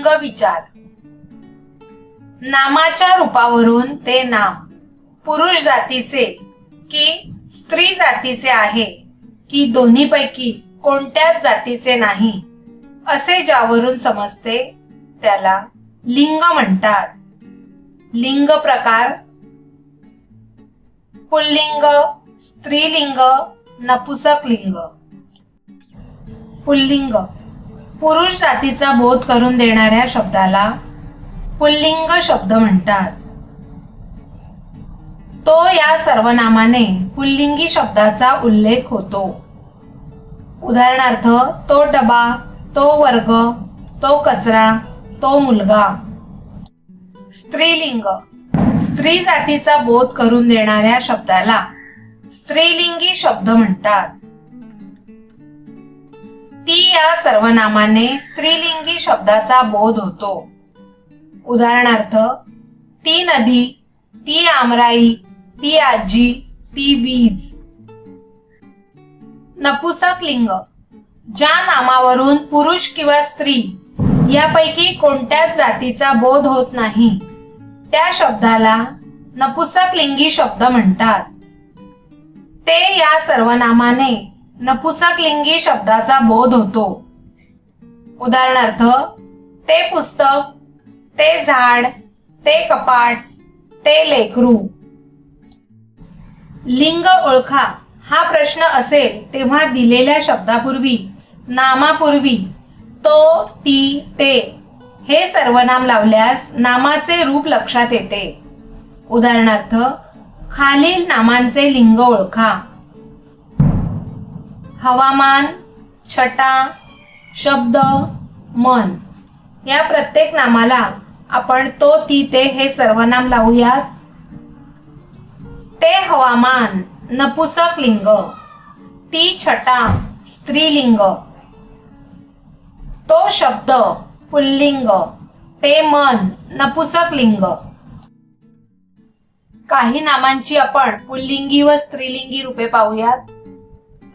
लिंग विचार. नामाच्या रूपावरून ते नाम. पुरुष जातीचे की स्त्री जातीचे आहे की दोन्हीपैकी कोणत्याच जातीचे नाही असे ज्यावरून समजते त्याला लिंग म्हणतात. लिंग प्रकार. पुल्लिंग स्त्रीलिंग नपुसक लिंग पुल्लिंग. पुरुष जातीचा बोध करून देणाऱ्या शब्दाला पुल्लिंग शब्द म्हणतात. तो या सर्वनामाने पुल्लिंगी शब्दाचा उल्लेख होतो. उदाहरणार्थ तो डबा तो वर्ग तो कचरा तो मुलगा. स्त्रीलिंग. स्त्री जातीचा बोध करून देणाऱ्या शब्दाला स्त्रीलिंगी शब्द म्हणतात. ती या सर्वनामाने स्त्रीलिंगी शब्दाचा बोध होतो. उदाहरणार्थ ती नदी ती आमराई ती आजी ती वीज. नपुसक लिंग ज्या नामावरून पुरुष किंवा स्त्री यापैकी कोणत्याच जातीचा बोध होत नाही त्या शब्दाला नपुसक लिंगी शब्द म्हणतात. ते या सर्वनामाने नपुसक लिंगी शब्दाचा बोध होतो. उदाहरणार्थ ते पुस्तक ते झाड ते कपाट ते लेकरू. लिंग ओळखा हा प्रश्न असेल तेव्हा दिलेल्या शब्दापूर्वी नामापूर्वी तो ती ते हे सर्वनाम लावल्यास नामाचे रूप लक्षात येते. उदाहरणार्थ खालील नामांचे लिंग ओळखा. हवामान छटा शब्द मन. या प्रत्येक नामाला आपण तो ती ते हे सर्वनाम लावूयात. ते हवामान नपुसक लिंग. ती छटा स्त्रीलिंग. तो शब्द पुल्लिंग. ते मन नपुसक लिंग. काही नामांची आपण पुल्लिंगी व स्त्रीलिंगी रूपे पाहूयात.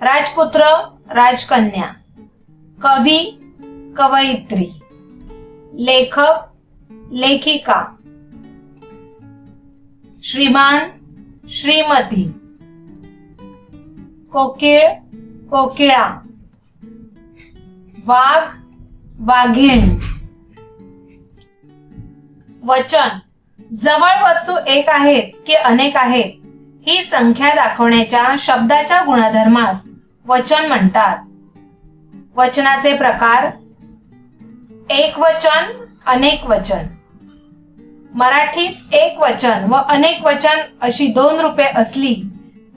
राजपुत्र राजकन्या कवी कवयित्री लेखक लेखिका श्रीमान श्रीमती कोकिळ कोकिळा वाघ वाघीण. वचन. जवळ वस्तू एक आहेत की अनेक आहेत? ही संख्या दाखवण्याच्या शब्दाच्या गुणधर्मास वचन म्हणतात. वचनाचे प्रकार एक वचन अनेक वचन. मराठीत एक वचन व अनेक वचन अशी दोन रूपे असली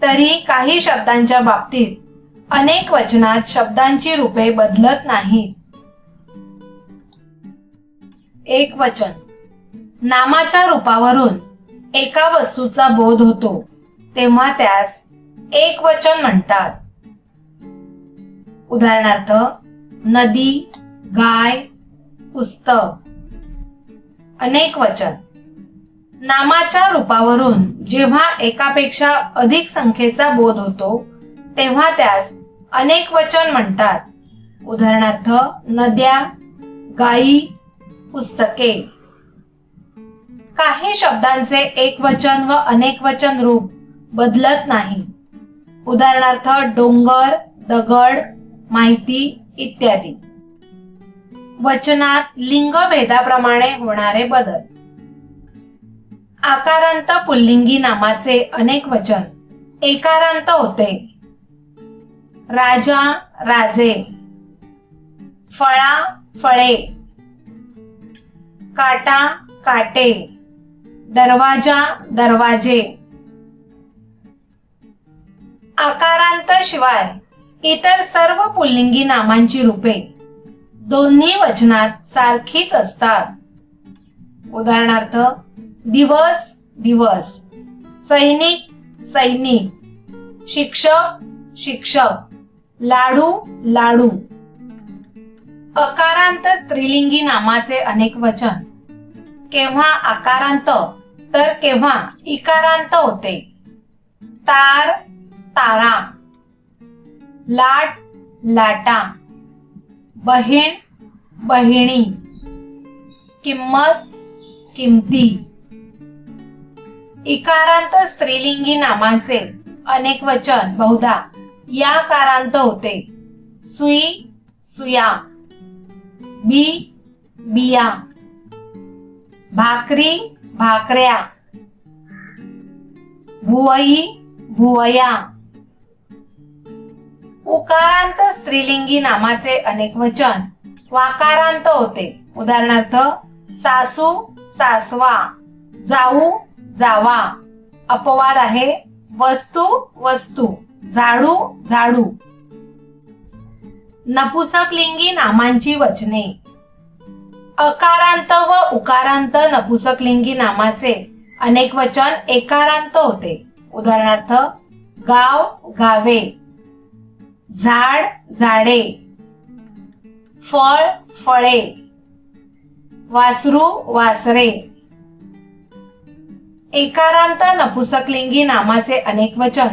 तरी काही शब्दांच्या बाबतीत अनेक वचनात शब्दांची रूपे बदलत नाहीत. एक वचन. नामाच्या रूपावरून एका वस्तूचा बोध होतो. तेव्हा त्यास एक वचन म्हणतात. उदाहरणार्थ नदी गाय पुस्तक. अनेक वचन. नामाच्या रूपावरून जेव्हा एकापेक्षा अधिक संख्येचा बोध होतो तेव्हा त्यास अनेक वचन म्हणतात. उदाहरणार्थ नद्या गायी पुस्तके. काही शब्दांचे एक वचन व अनेक वचन रूप बदलत नाही. उदाहरणार्थ डोंगर दगड माहिती इत्यादी. वचनात लिंगभेदाप्रमाणे होणारे बदल. आकारांत पुल्लिंगी नामाचे अनेक वचन. एकारांत होते. राजा राजे. फळा फळे. काटा काटे. दरवाजा दरवाजे. आकारांत शिवाय इतर सर्व पुल्लिंगी नामांची रूपे दोन्ही वचनात सारखीच असतात. उदाहरणार्थ दिवस दिवस सैनिक सैनिक शिक्षक शिक्षक लाडू लाडू. अकारांत स्त्रीलिंगी नामाचे अनेक वचन. केव्हा आकारांत तर केव्हा इकारांत होते. तार तारा लाट लाटा बहीण बहिणी किंमत किमती. इकारांत स्त्रीलिंगी नामांचे अनेक वचन बहुधा या कारांत होते. सुई सुया बी बिया भाकरी भाकऱ्या भुवई भुवया उकारांत स्त्रीलिंगी नामाचे अनेक वचन. वाकारांत होते. उदाहरणार्थ सासू सासवा. जाऊ जावा. अपवाद आहे. वस्तू वस्तू. झाडू झाडू. नपुसकलिंगी नामांची वचने. अकारांत व उकारांत नपुसकलिंगी नामाचे अनेक वचन एकारांत होते. उदाहरणार्थ गाव गावे. झाड झाडे. फळ फळे. वासरू वासरे. एकारांत नपुसकलिंगी नामाचे अनेक वचन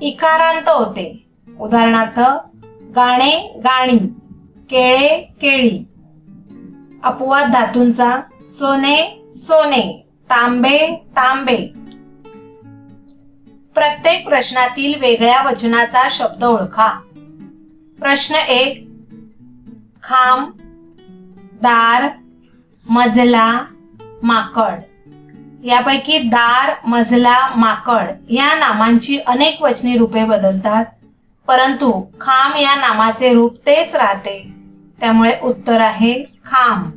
इकारांत होते. उदाहरणार्थ गाणे गाणी. केळे केळी. अपवाद धातूंचा सोने सोने. तांबे तांबे. प्रत्येक प्रश्नातील वेगळ्या वचनाचा शब्द ओळखा. प्रश्न एक. खांब दार मजला माकड. यापैकी दार मजला माकड या नामांची अनेक वचनी रूपे बदलतात. परंतु खांब या नामाचे रूप तेच राहते. त्यामुळे उत्तर आहे खांब.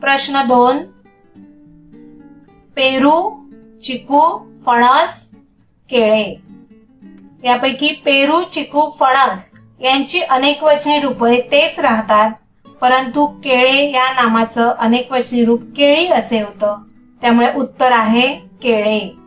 प्रश्न दोन. पेरू चिकू फणस केळे. यापैकी पेरू चिकू फणस यांची अनेक वचनी रूपे तेच राहतात. परंतु केळे या नामाचं अनेक वचनी रूप केळी असे होतं. त्यामुळे उत्तर आहे केळे.